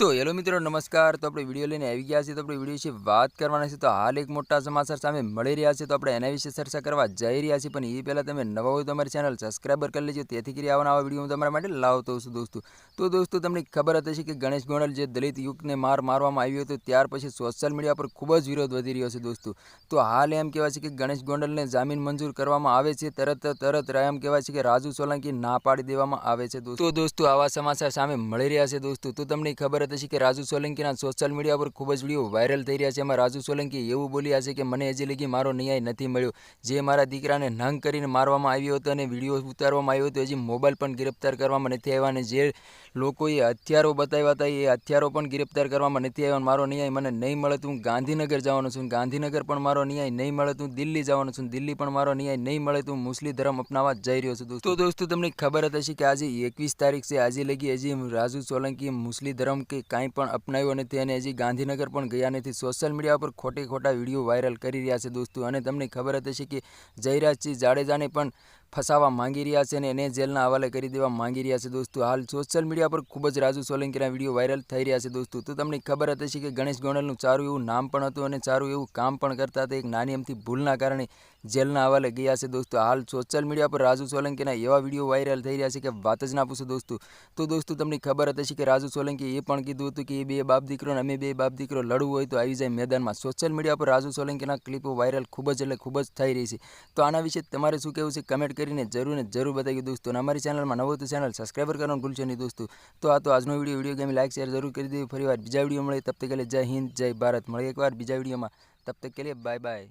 તો હેલો મિત્રો, નમસ્કાર. તો આપણે વીડિયો લઈને આવી ગયા છીએ. તો આપણે વીડિયો વિશે વાત કરવાના છે તો હાલ એક મોટા સમાચાર સામે મળી રહ્યા છે. તો આપણે એના વિશે ચર્ચા કરવા જઈ રહ્યા છીએ. પણ એ પહેલાં તમે નવા હોય તો અમારી ચેનલ સબસ્ક્રાઈબર કરી લેજો. તેથી કરી આવવાના આવા વીડિયો હું તમારા માટે લાવતો છું દોસ્તો. તો દોસ્તો, તમને ખબર હતી કે ગણેશ ગોંડલ જે દલિત યુગને માર મારવામાં આવ્યો હતો, ત્યાર પછી સોશિયલ મીડિયા પર ખૂબ જ વિરોધ વધી રહ્યો છે દોસ્તો. તો હાલ એમ કહેવાય છે કે ગણેશ ગોંડલને જામીન મંજૂર કરવામાં આવે છે. તરત તરત એમ કહેવાય છે કે રાજુ સોલંકી ના પાડી દેવામાં આવે છે તો દોસ્તો, આવા સમાચાર સામે મળી રહ્યા છે દોસ્તો. તો તમને ખબર હતી કે રાજુ સોલંકીના સોશિયલ મીડિયા પર ખૂબ જ વીડિયો વાયરલ થઈ રહ્યા છે. એમાં રાજુ સોલંકી એવું બોલ્યા છે કે મને હજી લગી મારો ન્યાય નથી મળ્યો. જે મારા દીકરાને નંગ કરીને મારવામાં આવ્યો હતો અને વીડિયો ઉતારવામાં આવ્યો હતો, હજી મોબાઈલ પણ ગિરફ્તાર કરવામાં નથી આવ્યા અને જે લોકોએ હથિયારો બતાવ્યા હતા, એ હથિયારો પણ ગિરફ્તાર કરવામાં નથી આવ્યા. મારો ન્યાય મને નહીં મળે હું ગાંધીનગર જવાનો છું. ગાંધીનગર પણ મારો ન્યાય નહીં મળે તો દિલ્હી જવાનો છું. દિલ્હી પણ મારો ન્યાય નહીં મળે હું મુસ્લિમ ધર્મ અપનાવવા જઈ રહ્યો છું તો દોસ્તો, તમને ખબર હતી કે આજે એકવીસ તારીખ છે. આજે લગી હજી રાજુ સોલંકી મુસ્લિમ ધર્મ કે કાંઈ પણ અપનાવ્યો નથી અને હજી ગાંધીનગર પણ ગયા નથી. સોશિયલ મીડિયા પર ખોટી ખોટા વીડિયો વાયરલ કરી રહ્યા છે દોસ્તો. અને તમને ખબર જ છે કે જયરાજસિંહ જાડેજાને પણ ફસાવા માંગી રહ્યા છે અને એને જેલના હવાલે કરી દેવા માંગી રહ્યા છે દોસ્તો. હાલ સોશિયલ મીડિયા પર ખૂબ જ રાજુ સોલંકીના વીડિયો વાયરલ થઈ રહ્યા છે દોસ્તો. તો તમને ખબર હતી હશે કે ગણેશ ગોંડલનું સારું એવું નામ પણ હતું અને સારું એવું કામ પણ કરતા હતા. એક નાની અમથી ભૂલના કારણે જેલના હવાલે ગયા છે દોસ્તો. હાલ સોશિયલ મીડિયા પર રાજુ સોલંકીના એવા વીડિયો વાયરલ થઈ રહ્યા છે કે વાત જ ના પૂછો દોસ્તો. તો દોસ્તો તમને ખબર હતી છે કે રાજુ સોલંકી એ પણ કીધું હતું કે એ બે બાપ દીકરો અને અમે બે બાપ દીકરો લડવું હોય તો આવી જાય મેદાનમાં. સોશિયલ મીડિયા પર રાજુ સોલંકીના ક્લિપો વાયરલ ખૂબ જ એટલે ખૂબ જ થઈ રહી છે. તો આના વિશે તમારે શું કહેવું છે? કમેન્ટ કરીને જરૂર ને જરૂર બતાવી દોસ્તો અને અમારી ચેનલમાં નવો તો ચેનલ સબસ્ક્રાઈબર કરવાનું ભૂલશો નહીં દોસ્તો. તો આ તો આજનો video video game like share જરૂર કરી દેવી ફરી વાર બીજા વીડિયો મળે. તબ તક કે જય હિન્દ, જય ભારત. મળે એકવાર બીજા વિડીયોમાં તબ તક કે બાય બાય